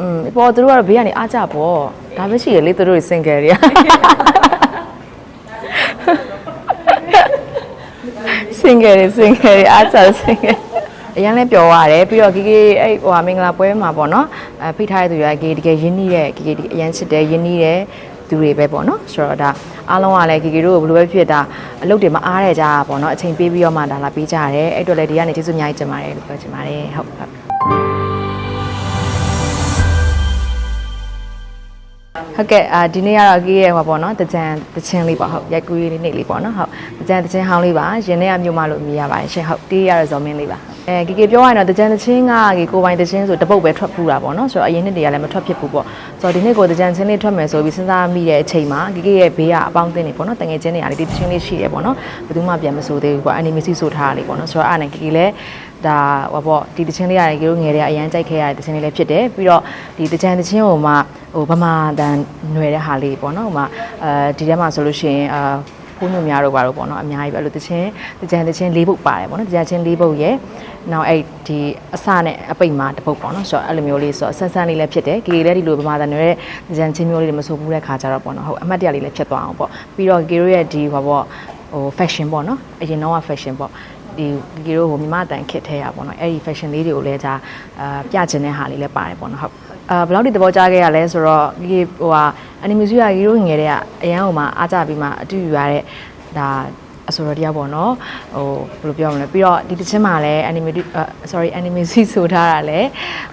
อืมပေါ်သူတို့ကတော့ဘေးကနေအားကြပေါ့ဒါပဲရှိရလေသူတို့စင်ကယ်တွေကစင်ကယ်တွေစင်ကယ်တွေအားကြစင်ကယ်အရင်လည်းပြောရတယ်ပြီးတော့ဂီဂီအဲ့ဟိုဟာမင်္ဂလာပွဲမှာပေါ့နော်အဲဖိတ်ထားတဲ့သူတွေကဂီတကယ်ရင်းနှီးတဲ့ဂီဂီအရင်ချစ်တယ်ရင်းနှီးတဲ့သူတွေပဲပေါ့နော်ဆိုတော့ဒါအားလုံးကလည်းဂီဂီတို့ကိုဘယ်လိုပဲဖြစ်တာအလုပ်တွေမအားရကြတာပေါ့နော်အချိန်ပေးပြီးတော့မှဒါလာပေးကြရတယ်အဲ့အတွက်လည်းဒီကနေကျေးဇူးအများကြီးတင်ပါတယ်လို့ပြောချင်ပါတယ်ဟုတ်ဟု ဟုတ်ကဲ့အာဒီနေ့ကတော့ကြီးရဲ့ဟောပေါ့နော်တကြံတချင်းလေးပါဟုတ်ရိုက်ကူးလေးနေ့လေးပေါ့နော်ဟုတ်တကြံတချင်းဟောင်းလေးပါရင်ထဲကမြို့မလို့မြည်ရပါတယ်ရှင်ဟုတ်တီးရတဲ့ဇော်မင်းလေးပါ အဲကြီးကြီးပြောရရင်တော့တကြံတချင်းကကြီးကိုပိုင်တချင်းဆိုတပုတ်ပဲထွက်ဖူးတာပေါ့နော်ဆိုတော့အရင်နှစ်တွေကလည်းမထွက်ဖြစ်ဘူးပေါ့ဆိုတော့ဒီနေ့ကိုတကြံချင်းလေးထွက်မယ်ဆိုပြီးစဉ်းစားမိတဲ့အချိန်မှာကြီးကြီးရဲ့ဘေးကအပေါင်းအသင်းတွေပေါ့နော်တငယ်ချင်းတွေအားလေးဒီတချင်းလေးရှိတယ်ပေါ့နော်ဘယ်သူမှပြန်မဆိုသေးဘူးကွာအနီမီစီဆိုထားတာလေးပေါ့နော်ဆိုတော့အားနဲ့ကြီးကြီးလည်းဒါဟောပေါ့ဒီတချင်းလေးရတယ်ကြီးတို့ငယ်တွေကအရန်ကြိုက်ခဲ့ရတဲ့တချင်းလေးလည်းဖြစ်တယ်ပြီးတော့ဒီတကြံတချင်းကိုမှဟိုဗမာတန်ຫນွယ်တဲ့ဟာလေးပေါ့နော်ဟိုမှာအဲဒီထဲမှာဆိုလို့ရှိရင်အာ ဖိုးညွန်များတို့ပါတော့ပေါ့နော်အများကြီးပဲအဲ့လိုတချင်းတကြံတချင်းလေးပုတ်ပါတယ်ပေါ့နော်တကြံချင်းလေးပုတ်ရဲ့နောက်အဲ့ဒီအစနဲ့အပိတ်မှာတစ်ပုတ်ပေါ့နော်ဆိုတော့အဲ့လိုမျိုးလေးဆိုတော့ဆန်းဆန်းလေးလည်းဖြစ်တယ်ဂီလေးဒီလိုဗမာတန်ຫນွယ်တဲ့တကြံချင်းမျိုးလေးတွေမဆိုဘူးတဲ့ခါကြတော့ပေါ့နော်ဟုတ်အမှတ်တရလေးလည်းဖြစ်သွားအောင်ပေါ့ပြီးတော့ဂီတို့ရဲ့ဒီဟောပေါ့ဟို fashion ပေါ့နော်အရင်တော့က fashion ပေါ့ဒီဒီလိုဟိုမြမတန်ခစ်ထဲရပေါ့နော်အဲ့ဒီ fashion လေးတွေကိုလည်းဒါအာပြချင်တဲ့ဟာလေးလည်းပါတယ်ပေါ့နော်ဟုတ်အာဘယ်လောက်ဒီသဘောကျခဲ့ရလဲဆိုတော့ဒီဟိုဟာ animation ကရီရိုငယ်တဲ့ကအရန်ဟိုမှာအားကြပြီးမှအတူယူရတဲ့ဒါ အဆိုတော်တရားပေါ့နော်ဟိုဘယ်လိုပြောမလဲပြီးတော့ဒီတစ်ချင်းမှာလည်း animation sorry animation ဆိုထားတာလည်း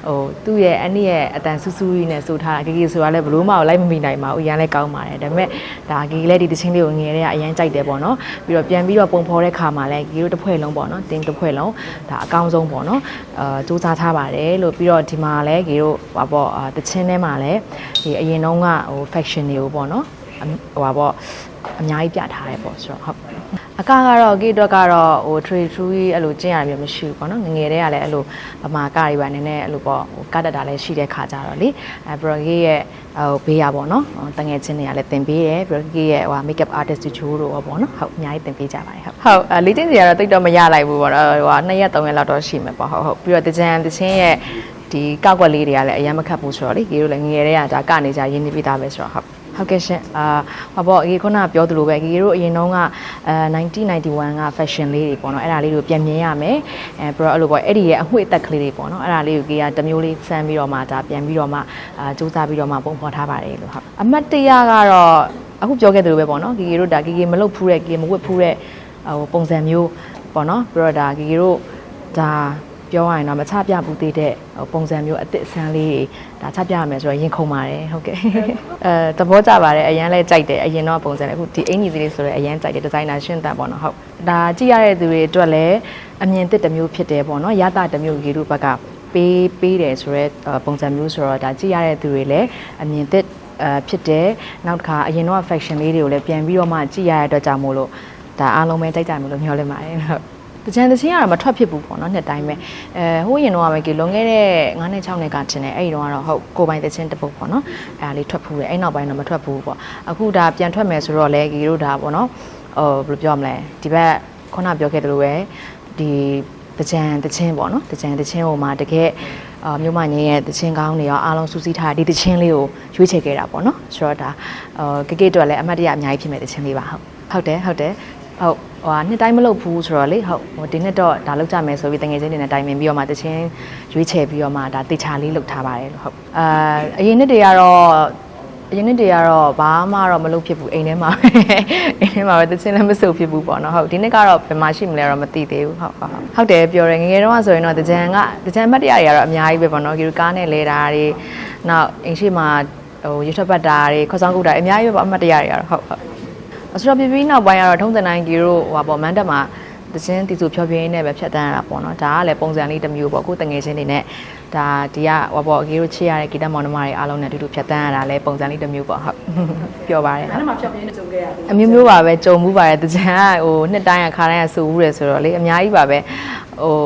ဟိုသူ့ရဲ့အနည်းရဲ့အတန်ဆူဆူကြီးနဲ့ဆိုထားတာဂီဂီဆိုတာလည်းဘလို့မှလိုက်မမိနိုင်ပါဘူးအရန်လည်းကောင်းပါတယ်ဒါပေမဲ့ဒါဂီဂီလည်းဒီတစ်ချင်းလေးကိုငယ်တဲ့အရန်ကြိုက်တယ်ပေါ့နော်ပြီးတော့ပြန်ပြီးတော့ပုံဖော်တဲ့ခါမှာလည်းဂီတို့တစ်ဖွဲ့လုံးပေါ့နော်တင်းတစ်ဖွဲ့လုံးဒါအကောင်းဆုံးပေါ့နော်အာစူးစမ်းထားပါတယ်လို့ပြီးတော့ဒီမှာလည်းဂီတို့ဟိုပေါ့တချင်းထဲမှာလည်းဒီအရင်တုန်းကဟို faction တွေကိုပေါ့နော် ဟိုပါပေါ့အများကြီးပြထားတယ်ပေါ့ဆိုတော့ဟုတ်အကကတော့ဂိတော့ကတော့ဟို trade true အဲ့လိုကျင့်ရမျိုးမရှိဘူးပေါ့နော်ငငယ်တည်းကလည်းအဲ့လိုဗမာကတွေပါနည်းနည်းအဲ့လိုပေါ့ဟိုကတတ်တာလည်းရှိတဲ့ခါကြတော့လေအဲပြီးတော့ဂိရဲ့ဟိုဘေးရပေါ့နော်တငယ်ချင်းတွေကလည်းတင်ပေးတယ်ပြီးတော့ဂိရဲ့ဟို makeup artist တချို့တို့ပေါ့နော်ဟုတ်အများကြီးတင်ပေးကြပါတယ်ဟုတ်ဟုတ်လေ့ကျင့်စီကတော့တိတ်တော့မရလိုက်ဘူးပေါ့နော်ဟို2ရက်3ရက်လောက်တော့ရှိမယ်ပေါ့ဟုတ်ဟုတ်ပြီးတော့တကြံတချင်းရဲ့ဒီကောက်ွက်လေးတွေကလည်းအရင်မခတ်ဘူးဆိုတော့လေဂိတို့လည်းငငယ်တည်းကဒါကနေကြရင်းနှီးပြီးသားပဲဆိုတော့ဟုတ် ဟုတ်ကဲ့ရှင်အာဟောပေါ့အေခုနကပြောသလိုပဲဂီတို့အရင်တုန်းကအဲ1991က fashion လေးတွေပေါ့နော်အဲ့ဒါလေးကိုပြန်မြင်ရမယ်အဲပြီးတော့အဲ့လိုပေါ့အဲ့ဒီရဲ့အငွေ့အသက်ကလေးတွေပေါ့နော်အဲ့ဒါလေးကိုဂီကတစ်မျိုးလေးစမ်းပြီးတော့မှဒါပြန်ပြီးတော့မှအာစူးစမ်းပြီးတော့မှပုံဖော်ထားပါတယ်လို့ဟုတ်အမှတ်တရကတော့အခုပြောခဲ့သလိုပဲပေါ့နော်ဂီဂီတို့ဒါဂီဂီမလုတ်ဖူးတဲ့ဂီမဝတ်ဖူးတဲ့ဟိုပုံစံမျိုးပေါ့နော်ပြီးတော့ဒါဂီဂီတို့ဒါ ပြောရရင်တော့မချပြဘူးသေးတဲ့ဟိုပုံစံမျိုးအစ်စ်အဆန်းလေးတွေဒါချပြရမယ်ဆိုတော့ရင်ခုန်ပါတယ်ဟုတ်ကဲ့အဲသဘောကျပါတယ်အရန်လဲကြိုက်တယ်အရင်တော့ပုံစံလေးအခုဒီအင်ကြီးလေးဆိုတော့အရန်ကြိုက်တယ်ဒီဇိုင်နာရှင်းတန်ပေါ့နော်ဟုတ်ဒါကြည့်ရတဲ့သူတွေအတွက်လည်းအမြင်သစ်တစ်မျိုးဖြစ်တယ်ပေါ့နော်ရတာတစ်မျိုးရေတို့ဘက်ကပေးပေးတယ်ဆိုတော့ပုံစံမျိုးဆိုတော့ဒါကြည့်ရတဲ့သူတွေလည်းအမြင်သစ်အဖြစ်တယ်နောက်တစ်ခါအရင်တော့ faction လေးတွေကိုလည်းပြန်ပြီးတော့မှကြည့်ရတဲ့အတွက်ကြောင့်မို့လို့ဒါအားလုံးပဲကြိုက်ကြမယ်လို့မျှော်လင့်ပါတယ်ဟုတ် တကြံတချင်းကတော့မထွက်ဖြစ်ဘူးပေါ့နော်နှစ်တိုင်းပဲအဲဟိုးရင်တော့ပဲကေလွန်ခဲ့တဲ့9နဲ့6နှစ်ကတင်တယ်အဲ့ဒီတော့ကတော့ဟုတ်ကိုပိုင်တချင်းတစ်ပုတ်ပေါ့နော်အဲဒါလေးထွက်ဖူးတယ်အဲ့နောက်ပိုင်းတော့မထွက်ဘူးပေါ့အခုဒါပြန်ထွက်မယ်ဆိုတော့လေကေတို့ဒါပေါ့နော်ဟိုဘယ်လိုပြောမလဲဒီဘက်ခုနပြောခဲ့သလိုပဲဒီတကြံတချင်းပေါ့နော်တကြံတချင်းဟိုမှာတကယ်အာမြို့မငင်းရဲ့တချင်းကောင်းတွေရောအားလုံးစူးစီးထားဒီတချင်းလေးကိုရွေးချယ်ခဲ့တာပေါ့နော်ဆိုတော့ဒါဟိုကေကေအတွက်လည်းအမှတ်တရအများကြီးဖြစ်မဲ့တချင်းလေးပါဟုတ်ဟုတ်တယ်ဟုတ်တယ် ဟုတ်ဟိုဟာနှစ်တိုင်းမလုပ်ဘူးဆိုတော့လေဟုတ်ဟိုဒီနှစ်တော့ဒါလုပ်ကြမယ်ဆိုပြီးတငယ်ချင်းတွေနဲ့တိုင်ပင်ပြီးတော့မှတချင်းရွေးချယ်ပြီးတော့မှဒါတေချာလေးလုပ်ထားပါတယ်လို့ဟုတ်အာအရင်နှစ်တွေကတော့အရင်နှစ်တွေကတော့ဘာမှတော့မလုပ်ဖြစ်ဘူးအိမ်ထဲမှာပဲအိမ်ထဲမှာပဲတချင်းလည်းမစုပ်ဖြစ်ဘူးပေါ့နော်ဟုတ်ဒီနှစ်ကတော့ဘယ်မှာရှိမလဲတော့မသိသေးဘူးဟုတ်ဟုတ်ဟုတ်ဟုတ်တယ်ပြောတယ်ငယ်ငယ်တုန်းကဆိုရင်တော့တကြံကတကြံမတ်တရားတွေကတော့အများကြီးပဲပေါ့နော်ဒီကားနဲ့လဲတာတွေနောက်အိမ်ရှိမှာဟိုရွှတ်ပတ်တာတွေခေါ်ဆောင်ကုတာအများကြီးပဲပေါ့အမှတ်တရားတွေကတော့ဟုတ်ဟုတ် အစတော့ပြပြီးနောက်ပိုင်းကတော့ထုံးစံတိုင်းကြီးတို့ဟိုပါပေါ့မန်တက်မှာတခြင်းတီစုဖြောပြင်းနေပဲဖြတ်တန်းရတာပေါ့နော်ဒါကလည်းပုံစံလေးတစ်မျိုးပေါ့အခုတငယ်ချင်းတွေနဲ့ဒါဒီကဟိုပေါ့အကြီးတို့ချစ်ရတဲ့ဂီတမောင်နှမတွေအားလုံးနဲ့အတူတူဖြတ်တန်းရတာလည်းပုံစံလေးတစ်မျိုးပေါ့ဟုတ်ပြောပါတယ်အဲ့မှာဖြတ်ပြင်းနေကြုံခဲ့ရတယ်အမျိုးမျိုးပါပဲကြုံမှုပါတယ်တကြံကဟိုနှစ်တိုင်းကခါတိုင်းကစူဘူးတယ်ဆိုတော့လေအများကြီးပါပဲဟို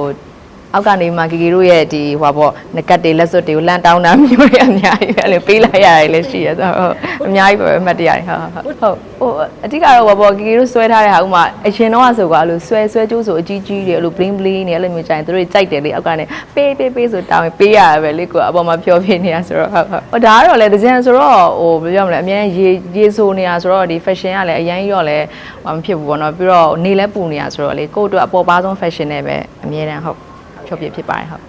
အောက်ကနေမှဂီဂီတို့ရဲ့ဒီဟွာပေါ့ငကတ်တွေလက်စွပ်တွေကိုလန်တောင်းတာမျိုးတွေအများကြီးပဲအဲ့လိုပေးလိုက်ရတယ်လည်းရှိရဆိုတော့ဟုတ်အများကြီးပဲအမှတ်တရတွေဟုတ်ဟုတ်ဟုတ်ဟိုအတိကတော့ဟွာပေါ့ဂီဂီတို့ဆွဲထားတဲ့ဟာဥမာအရင်တော့ဆိုကွာအဲ့လိုဆွဲဆွဲကျိုးဆိုအကြီးကြီးတွေအဲ့လို bling bling နေအဲ့လိုမျိုးကြရင်တို့တွေကြိုက်တယ်လေအောက်ကနေပေးပေးပေးဆိုတောင်းရင်ပေးရရပဲလေကိုအပေါ်မှာဖြောပြနေတာဆိုတော့ဟုတ်ဟုတ်ဟိုဒါကတော့လေတကြံဆိုတော့ဟိုဘယ်ပြောမလဲအများကြီးရေရေဆိုနေတာဆိုတော့ဒီ fashion ကလည်းအရင်ရော့လဲဟိုမဖြစ်ဘူးပေါ့နော်ပြီးတော့နေလဲပူနေတာဆိုတော့လေကိုယ့်အတွက်အပေါ်ပါဆုံး fashion နဲ့ပဲအမြဲတမ်းဟုတ် ဖြောပြဖြစ်ပါတယ်ဟုတ်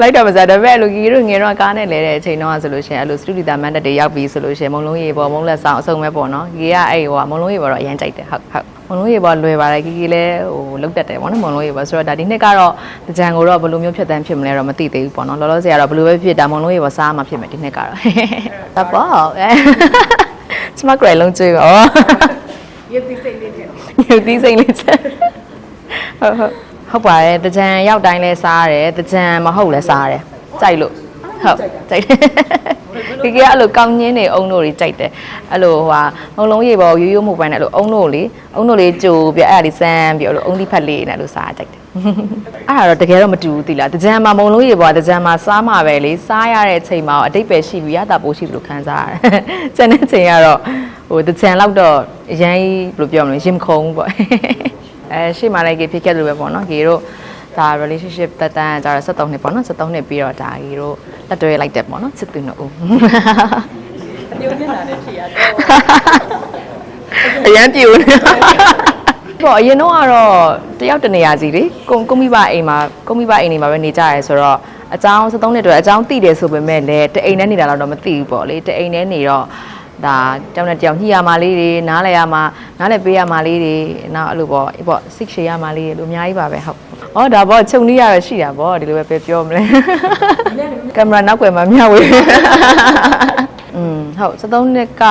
လိုက်တော့မစားဒါပေမဲ့လူကြီးတို့ငယ်တော့ကားနဲ့လဲတဲ့အချိန်တော့ဆိုလို့ရှိရင်အဲ့လိုစတူဒီတာမန်တက်တွေရောက်ပြီဆိုလို့ရှိရင်မုံလုံးရေပေါ်မုံလက်ဆောင်အစုံပဲပေါ့နော်ကြီးကအဲ့ဟိုကမုံလုံးရေပေါ်တော့အရင်ကြိုက်တယ်ဟုတ်ဟုတ်မုံလုံးရေပေါ်လွယ်ပါတယ်ကြီးကြီးလည်းဟိုလုတ်တက်တယ်ပေါ့နော်မုံလုံးရေပေါ်ဆိုတော့ဒါဒီနှစ်ကတော့ကြံကိုတော့ဘယ်လိုမျိုးဖြစ်တန်းဖြစ်မလဲတော့မသိသေးဘူးပေါ့နော်လောလောဆယ်ကတော့ဘယ်လိုပဲဖြစ်တာမုံလုံးရေပေါ်စားမှဖြစ်မယ်ဒီနှစ်ကတော့ဒါပေါ့အဲစမကရလုံးကျွေးပါရုပ်သီးစိတ်လေးချက်ရုပ်သီးစိတ်လေးချက်ဟုတ်ဟုတ် ဟုတ်ပါတယ်တကြံရောက်တိုင်းလဲစားရတယ်တကြံမဟုတ်လဲစားရတယ်ကြိုက်လို့ဟုတ်ကြိုက်တယ်ဒီကအဲ့လိုကောင်းညင်းနေအုံတို့တွေကြိုက်တယ်အဲ့လိုဟိုဟာမုံလုံးရေပေါ်ရိုးရိုးမှုပိုင်းနဲ့အဲ့လိုအုံတို့လေအုံတို့လေးကြိုပြီးအဲ့ဒါလေးစမ်းပြီးအဲ့လိုအုံဒီဖက်လေးနဲ့အဲ့လိုစားကြိုက်တယ်အဲ့ဒါတော့တကယ်တော့မတူဘူးတိလားတကြံမှာမုံလုံးရေပေါ်တကြံမှာစားမှာပဲလေစားရတဲ့အချိန်မှာအတိတ်ပဲရှိပြီးရတာပိုးရှိသလိုခံစားရတယ်ကျန်တဲ့ချိန်ကတော့ဟိုတကြံလောက်တော့အရင်ဘယ်လိုပြောမလဲရင်ခုံပေါ့ အဲရှေ့မှာလည်းကေဖြစ်ခဲ့လို့ပဲပေါ့နော်ကေတို့ဒါ relationship တက်တန်းကြတော့73နှစ်ပေါ့နော်73နှစ်ပြီးတော့ဒါကေတို့လက်တွဲလိုက်တယ်ပေါ့နော်စစ်သူနှစ်ဦးပြုံးနေတာနဲ့ဖြစ်ရတော့အရန်ပြူနေပေါ့အရင်တော့ကတော့တယောက်တနေရာစီလေကိုကိုမိဘအိမ်မှာကိုမိဘအိမ်နေမှာပဲနေကြရဲဆိုတော့အကြောင်း73နှစ်အတွက်အကြောင်းသိတယ်ဆိုပေမဲ့လည်းတအိမ်နဲ့နေတာတော့မသိဘူးပေါ့လေတအိမ်နဲ့နေတော့ ဒါတောင်းတဲ့တောင်ညှိရမှာလေးတွေနားလဲရမှာနားလဲပေးရမှာလေးတွေနောက်အဲ့လိုပေါ့အေးပေါ့စိတ်ရှည်ရမှာလေးတွေလိုအများကြီးပါပဲဟုတ်။အော်ဒါပေါ့ခြုံနည်းရတော့ရှိတာပေါ့ဒီလိုပဲပြောမလဲ။ကင်မရာနောက်ွယ်မှာမျှဝေ။อืมဟုတ်73နှစ်က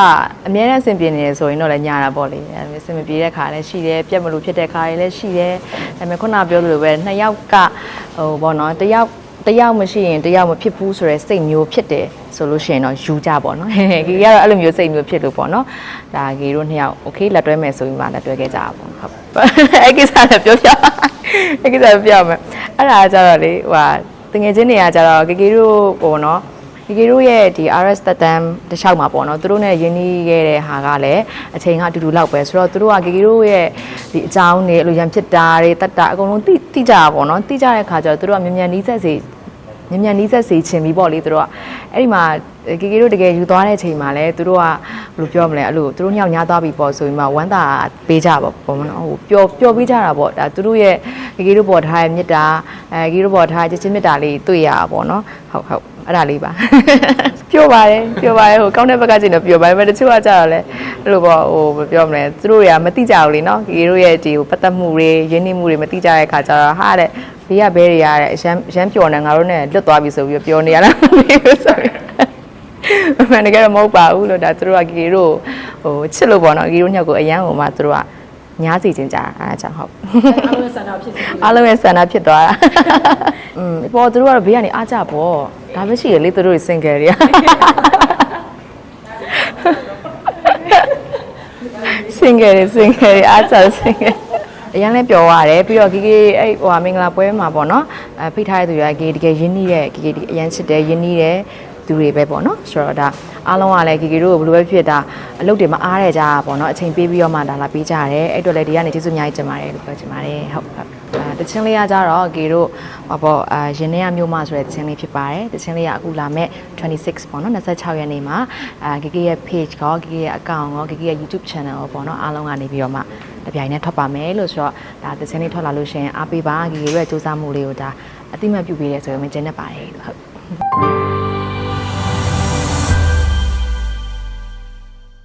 အများနဲ့အဆင်ပြေနေတယ်ဆိုရင်တော့လည်းညာတာပေါ့လေ။အဲအဆင်မပြေတဲ့ခါလည်းရှိတယ်ပြက်မလို့ဖြစ်တဲ့ခါတွေလည်းရှိတယ်။ဒါပေမဲ့ခုနပြောသလိုပဲနှစ်ယောက်ကဟိုပေါ့နော်တယောက် တယောက်မရှိရင်တယောက်မဖြစ်ဘူးဆိုရဲစိတ်မျိုးဖြစ်တယ်ဆိုလို့ရှိရင်တော့ယူကြပေါ့နော် ။ကြီးကတော့အဲ့လိုမျိုးစိတ်မျိုးဖြစ်လို့ပေါ့နော်။ဒါကြီးတို့နှစ်ယောက်โอเคလက်တွဲမယ်ဆိုပြီးမှလက်တွဲခဲ့ကြတာပေါ့ဟုတ်။အဲ့ကိစ္စလည်းပြောပြ။အဲ့ကိစ္စပြောပြမယ်။အဲ့ဒါကကြတော့လေဟိုဟာတငယ်ချင်းတွေကကြတော့ကေကေတို့ပေါ့နော်။ ကေကေတို့ရဲ့ဒီ RS တက်တန်းတစ်လျှောက်မှာပေါ့နော်သူတို့နဲ့ယဉ်နီးခဲ့တဲ့ဟာကလည်းအချိန်ကအတူတူလောက်ပဲဆိုတော့သူတို့ကကေကေတို့ရဲ့ဒီအကြောင်းတွေအလိုရံဖြစ်တာတွေတတ်တာအကုန်လုံးသိသိကြတာပေါ့နော်သိကြတဲ့ခါကျတော့သူတို့ကမြန်မြန်နီးစက်စေမြန်မြန်နီးစက်စေချင်ပြီးပေါ့လေသူတို့ကအဲ့ဒီမှာကေကေတို့တကယ်ယူသွားတဲ့အချိန်မှာလဲသူတို့ကဘယ်လိုပြောမလဲအဲ့လိုသူတို့ညောင်ညားသွားပြီပေါ့ဆိုပြီးမှဝမ်းသာပေးကြပါပေါ့မနော်ဟိုပျော်ပျော်ပေးကြတာပေါ့ဒါသူတို့ရဲ့ကေကေတို့ပေါ်ထားရဲ့မေတ္တာအဲကေကေတို့ပေါ်ထားချစ်ချင်းမေတ္တာလေးတွေ့ရတာပေါ့နော်ဟုတ်ဟုတ် အဲ့ဒါလေးပါပြောပါတယ်ပြောပါတယ်ဟိုကောင်းတဲ့ဘက်ကကျင်တော့ပြောပါတယ်ပဲတချို့ကကြတော့လဲအဲ့လိုပေါ့ဟိုမပြောမလဲသူတို့တွေကမတိကြဘူးလေနော်ကေကေတို့ရဲ့ဒီဟိုပတ်သက်မှုတွေရင်းနှီးမှုတွေမတိကြတဲ့ခါကျတော့ဟာတဲ့ဘေးကဘဲတွေရတဲ့အရန်အရန်ပျော်နေငါတို့နဲ့လွတ်သွားပြီဆိုပြီးတော့ပျော်နေရလားမသိဘူးဆိုပြီးအမှန်တကယ်တော့မဟုတ်ပါဘူးလို့ဒါသူတို့ကကေကေတို့ဟိုချစ်လို့ပေါ့နော်ကေကေတို့ညောက်ကိုအရန်ဟိုမှသူတို့က ညားစီခြင်းကြတာအားကြောင့်ဟုတ်အားလုံးဆန္ဒဖြစ်စီအားလုံးရဲ့ဆန္ဒဖြစ်သွားတာ။อืมပေါ်သူတို့ကတော့ဘေးကနေအားကြပေါ့။ဒါပဲရှိရလေသူတို့ single တွေက။ single တွေ single တွေအားကြ single အရင်လည်းပြောရတယ်ပြီးတော့ဂီဂီအဲ့ဟိုဟာမင်္ဂလာပွဲမှာပေါ့နော်အဲဖိတ်ထားတဲ့သူတွေကဂီတကယ်ရင်းနှီးတဲ့ဂီဂီအရင်ချစ်တယ်ရင်းနှီးတဲ့ သူတွေပဲပေါ့နော်ဆိုတော့ဒါအားလုံးကလည်းဂီဂီတို့ကိုဘယ်လိုပဲဖြစ်တာအလုပ်တွေမအားရကြတာပေါ့နော်အချိန်ပေးပြီးတော့မှဒါလာပေးကြရတယ်အဲ့အတွက်လည်းဒီကနေကျေးဇူးအများကြီးတင်ပါတယ်လို့ပြောချင်ပါတယ်ဟုတ်ဟုတ်အဲတချင်းလေးကကြတော့ဂီတို့ဟောပေါ့အာရင်ထဲကမျိုးမဆိုတဲ့တချင်းလေးဖြစ်ပါတယ်တချင်းလေးကအခုလာမဲ့26ပေါ့နော်26ရက်နေ့မှာအာဂီဂီရဲ့ page ကောဂီဂီရဲ့ account ကောဂီဂီရဲ့ YouTube channel ကောပေါ့နော်အားလုံးကနေပြီးတော့မှတပြိုင်တည်းထွက်ပါမယ်လို့ဆိုတော့ဒါတချင်းလေးထွက်လာလို့ရှိရင်အားပေးပါဂီဂီရဲ့စူးစမ်းမှုလေးကိုဒါအတိမတ်ပြုပေးတယ်ဆိုရင်မကျင်းတတ်ပါတယ်လို့ဟုတ်